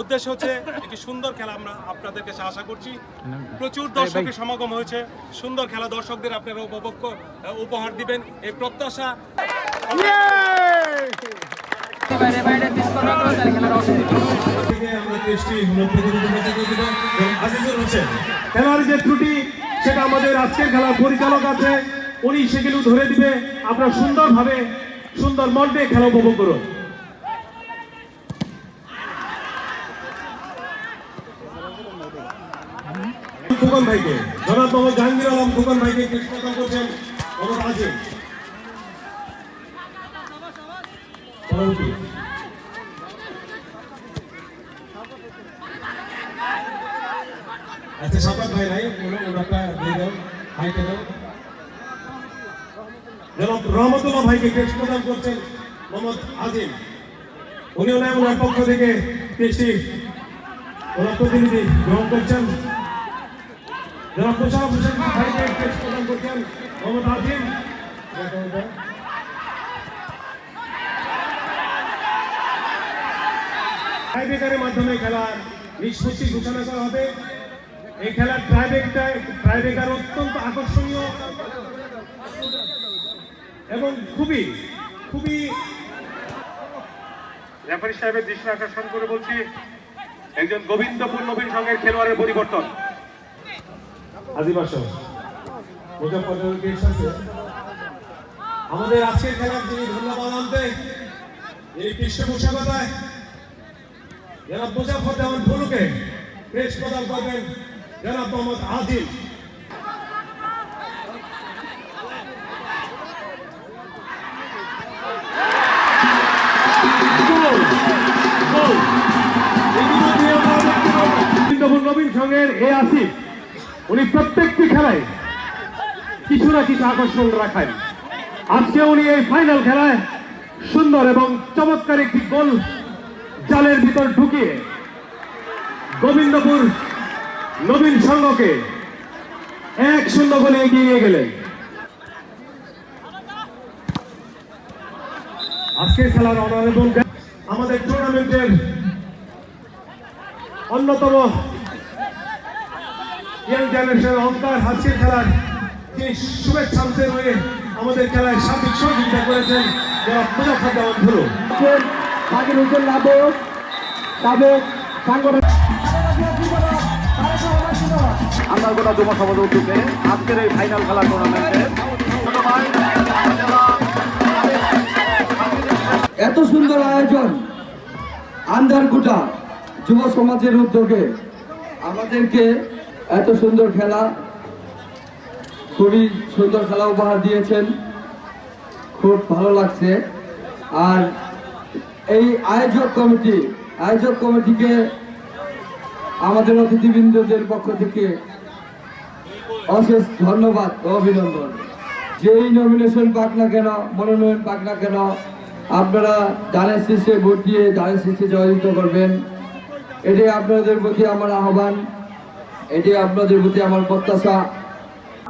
উদ্দেশ্য হচ্ছে একটি সুন্দর খেলা আমরা আপনাদের কাছে আশা করছি। প্রচুর দর্শকের সমাগম হয়েছে। সুন্দর খেলা দর্শকদের আপনারা উপভোগ উপহার দিবেন। এই প্রত্যাশা খেলার যে ত্রুটি সেটা আমাদের আজকের খেলার পরিচালক আছে। উনি সেগুলো ধরে দিবে। আপনারা সুন্দরভাবে সুন্দর মন্ডে খেলা উপভোগ করুন। খোকন ভাইকে। জনাব মোহাম্মদ জাহাঙ্গীর আলম খোকন ভাইকে আচ্ছা রহমতুল্লাহ ভাইকে টেস্ট প্রদান করছেন, মোহাম্মদ আজিম। উনি ওনার পক্ষ থেকে টেস্টি ওনার প্রতিনিধি গ্রহণ করছেন। যারা প্রচার হোসেন প্রদান করছেন মোহাম্মদ টাইব্রেকারের মাধ্যমে খেলার নিষ্পত্তি ঘোষণা করা হবে। এই খেলার ট্রাইবেকটা ট্রাইবেকার অত্যন্ত আকর্ষণীয় এবং খুবই খুবই রেফারি সাহেবের দৃষ্টি আকর্ষণ করে বলছি, একজন গোবিন্দপুর নবীন সঙ্গের খেলোয়াড়ের পরিবর্তন। আমাদের আজকের খেলার যিনি ধন্যবাদ আনতে এই পৃষ্ঠপোষকতায় জনাব মুজাফর জামান ফুলুকে পেশ প্রদান করবেন জনাব মোহাম্মদ আদিল। নবীন সঙ্গের এ আসিফ উনি প্রত্যেকটি খেলায় কিছু না কিছু আকর্ষণ রাখেন আজকে উনি এই ফাইনাল খেলায় সুন্দর এবং চমৎকার একটি গোল জালের ভিতর ঢুকিয়ে গোবিন্দপুর নবীন সংঘকে এক শূন্য গোলে এগিয়ে নিয়ে গেলেন। আজকের খেলার অনারেবল আমাদের টুর্নামেন্টের অন্যতম ইয়াং জেনারেশনের অঙ্কার হাসির খেলার যিনি শুভেচ্ছান্তের হয়ে আমাদের খেলায় সার্বিক সহযোগিতা করেছেন। যারা মুজাফর জামান ধরো সাকির হোসেন লাবক সাবেক সাংগঠনিক আন্দারগোলা যুব সমাজ উদ্যোগে আজকের এই ফাইনাল খেলা টুর্নামেন্টে এত সুন্দর আয়োজন আন্দারগুটা যুব সমাজের উদ্যোগে। আমাদেরকে এত সুন্দর খেলা। খুবই সুন্দর খেলা উপহার দিয়েছেন। খুব ভালো লাগছে। আর এই আয়োজক কমিটি, আয়োজক কমিটিকে আমাদের অতিথিবৃন্দদের পক্ষ থেকে অশেষ ধন্যবাদ ও অভিনন্দন। যেই নমিনেশন পাক না কেন, মনোনয়ন পাক না কেন, আপনারা দানের শীর্ষে ভোট দিয়ে দানের শীর্ষে জয়যুক্ত করবেন। এটাই আপনাদের প্রতি আমার আহ্বান। এটাই আপনাদের প্রতি আমার প্রত্যাশা।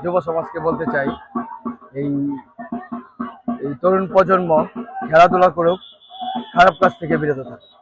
যুব সমাজকে বলতে চাই, এই এই তরুণ প্রজন্ম খেলাধুলা করুক, খারাপ কাজ থেকে বিরত থাকুক।